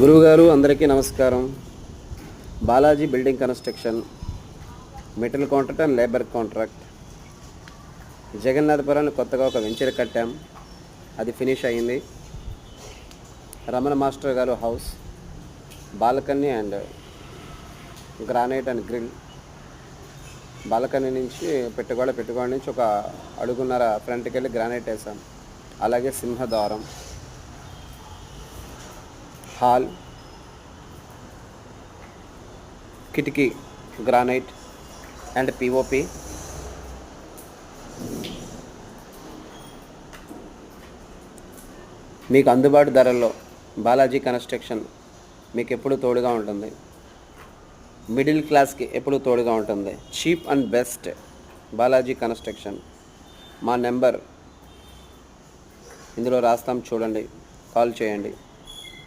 గురువుగారు అందరికీ నమస్కారం. Balaji building construction material contract and labour contract. జగన్నాథపురాన్ని కొత్తగా ఒక వెంచర్ కట్టాం. అది ఫినిష్ అయ్యింది రమణ మాస్టర్ గారు house balcony and granite and grill. Balcony నుంచి పెట్టుగోడ పెట్టుకోవడం నుంచి ఒక అడుగున్నర ఫ్రంట్కి వెళ్ళి గ్రానైట్ వేసాం. అలాగే సింహద్వారం. హాల్ కిటికీ గ్రానైట్ అండ్ పిఓపి మీకు అందుబాటు ధరల్లో బాలాజీ కన్స్ట్రక్షన్ మీకు ఎప్పుడు తోడుగా ఉంటుంది. మిడిల్ క్లాస్కి ఎప్పుడు తోడుగా ఉంటుంది. Cheap and best Balaji construction. మా నెంబర్ ఇందులో రాస్తాం చూడండి కాల్ చేయండి.